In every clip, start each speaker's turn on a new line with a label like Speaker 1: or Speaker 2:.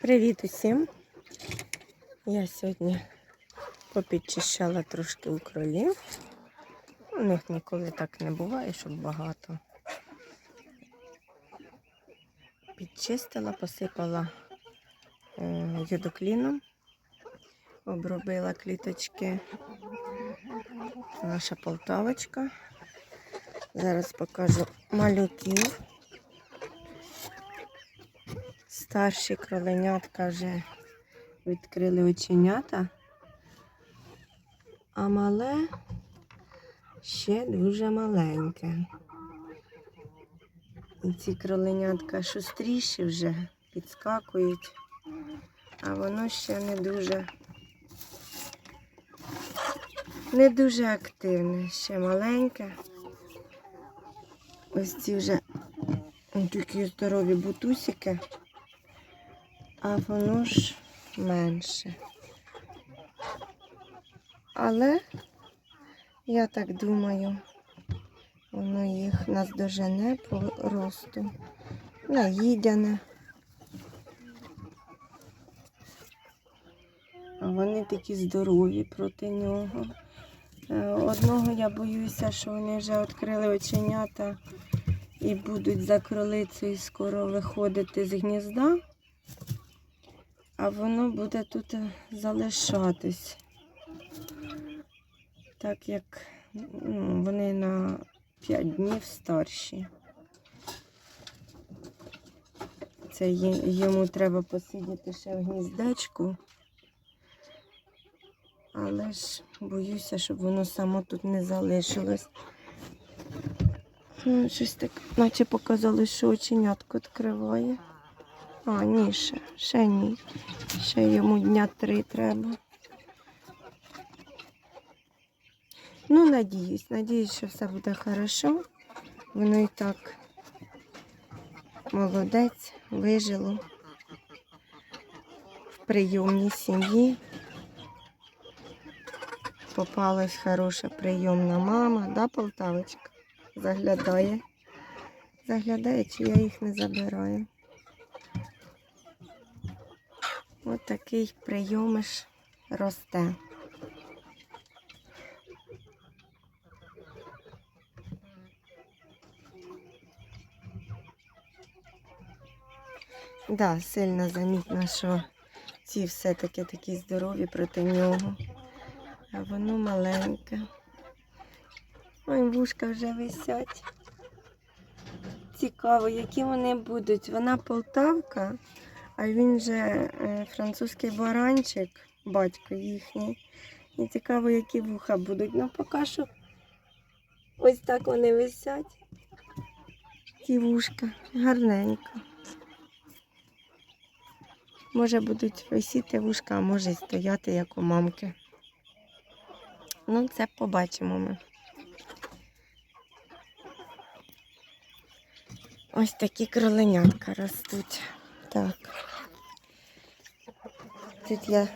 Speaker 1: Привіт усім! Я сьогодні попідчищала трошки у кролів. У них ніколи так не буває, щоб багато. Підчистила, посипала е, йодокліном, обробила кліточки. Наша полтавочка. Зараз покажу малюків. Старші кроленятка вже відкрили оченята, а мале ще дуже маленьке. І ці кроленятка шустріші вже підскакують, а воно ще не дуже не дуже активне, ще маленьке. Ось ці вже такі здорові бутусики а воно ж менше. Але, я так думаю, воно їх наздожене по росту. Наїдяне. А вони такі здорові проти нього. Е, Одного я боюся, що вони вже відкрили оченята і будуть за кролицею скоро виходити з гнізда а воно буде тут залишатись. Так як ну, вони на 5 днів старші. Це йому треба посидіти ще в гніздечку. Але ж боюся, щоб воно само тут не залишилось. Ну, Щось так, наче показали, що оченятко відкриває. А, ні, ще, ще ні. Ще йому дня три треба. Ну, надіюсь, надіюсь, що все буде хорошо. Воно і так молодець, вижило в прийомній сім'ї. Попалась хороша прийомна мама, да, Полтавочка? Заглядає. Заглядає, чи я їх не забираю. Ось такий прийомиш росте. Да, сильно замітно, що ці все-таки такі здорові проти нього. А воно маленьке. Ой, вушка вже висять. Цікаво, які вони будуть. Вона полтавка, а він же е, французький баранчик, батько їхній. І цікаво, які вуха будуть. Ну, поки ось так вони висять. Ті вушка гарненько. Може будуть висіти вушка, а може й стояти, як у мамки. Ну, це побачимо ми. Ось такі кроленятка ростуть. Так. Тут я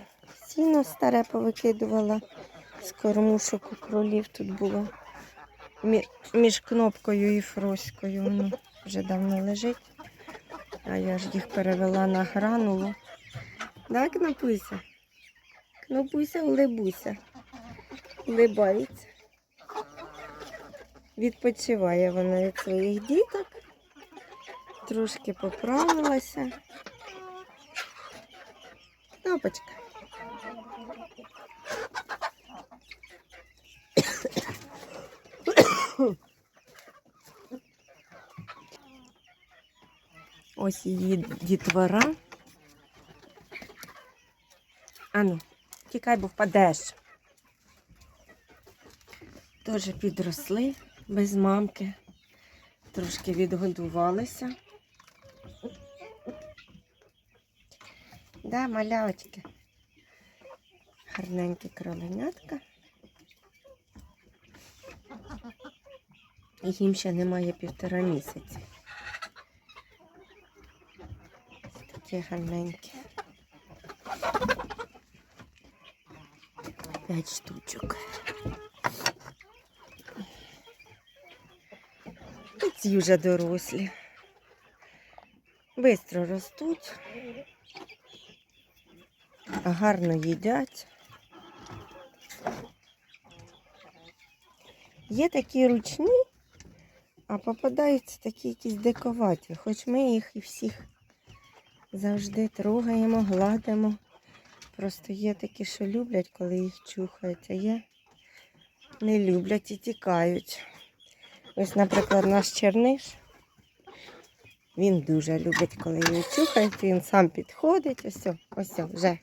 Speaker 1: сіно старе повикидувала з кормушок у кролів тут було. Між кнопкою і фроською. Воно вже давно лежить. А я ж їх перевела на гранулу. Да, Кнопуся? Кнопуся, улибуся. Улибається. Відпочиває вона від своїх діток. Трошки поправилася. Кнопочка. Ось її дітвора. Ану, тікай, бо впадеш. Теж підросли без мамки. Трошки відгодувалися. Да, малявочки. Гарненькі кроленятка. Їм ще немає півтора місяці. Такі гарненькі. П'ять штучок. І ці вже дорослі. Бистро ростуть, гарно їдять. Є такі ручні, а попадаються такі якісь диковаті, хоч ми їх і всіх завжди трогаємо, гладимо. Просто є такі, що люблять, коли їх чухають, а є не люблять і тікають. Ось, наприклад, наш черниш. Він дуже любить, коли його чухають, він сам підходить. Ось, ось вже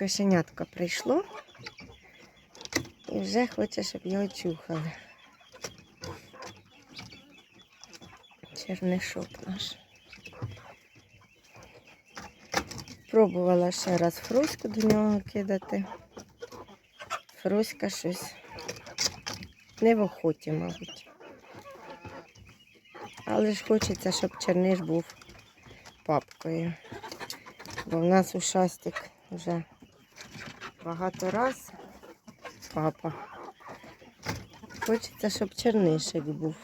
Speaker 1: кошенятко прийшло і вже хоче, щоб його чухали. Чернишок наш. Пробувала ще раз фруську до нього кидати. Фруська щось не в охоті, мабуть. Але ж хочеться, щоб черниш був папкою. Бо в нас у шастик вже багато раз папа. Хочеться, щоб чернишик був.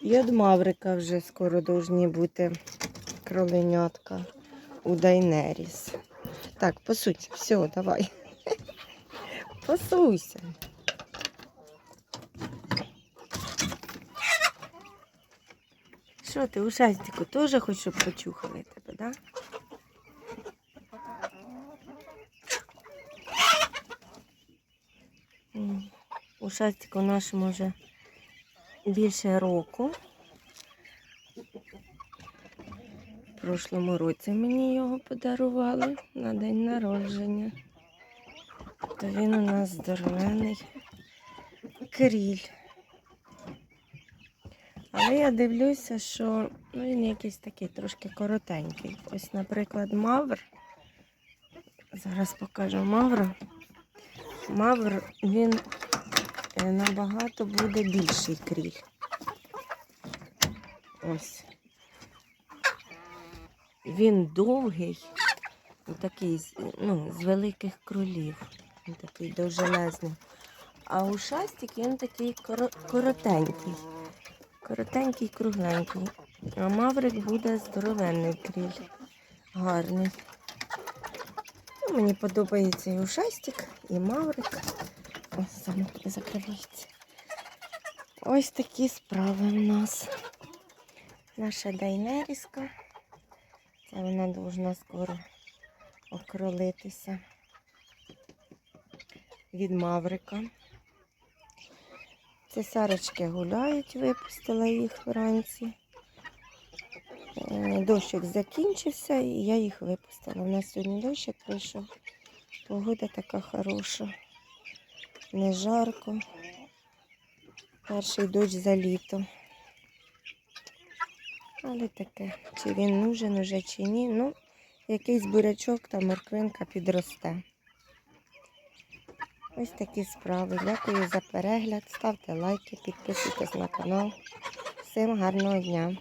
Speaker 1: І від Маврика вже скоро повинні бути кроленятка у Дайнеріс. Так, посуйся, все, давай. Посуйся. Що ти, ушастику, теж хочеш, щоб почухали тебе, да? Ушастику нашому вже більше року. В прошлому році мені його подарували на день народження. То він у нас здоровений кріль. Але я дивлюся, що ну, він якийсь такий трошки коротенький. Ось, наприклад, мавр. Зараз покажу мавра. Мавр він набагато буде більший кріль. Ось. Він довгий, такий, ну, з великих кролів. Він такий довжелезний. А у шастик він такий коротенький. Коротенький, кругленький. А маврик буде здоровенний кріль. Гарний. Ну, мені подобається і ушастик, і маврик. Ось замок закривається. Ось такі справи в нас. Наша дайнеріска. Це вона должна скоро окролитися від маврика. Цесарочки гуляють, випустила їх вранці. Е, Дощик закінчився і я їх випустила. У нас сьогодні дощик прийшов. Погода така хороша. Не жарко. Перший дощ за літо. Але таке, чи він нужен уже, чи ні. Ну, якийсь бурячок та морквинка підросте. Ось такі справи. Дякую за перегляд. Ставте лайки, підписуйтесь на канал. Всім гарного дня!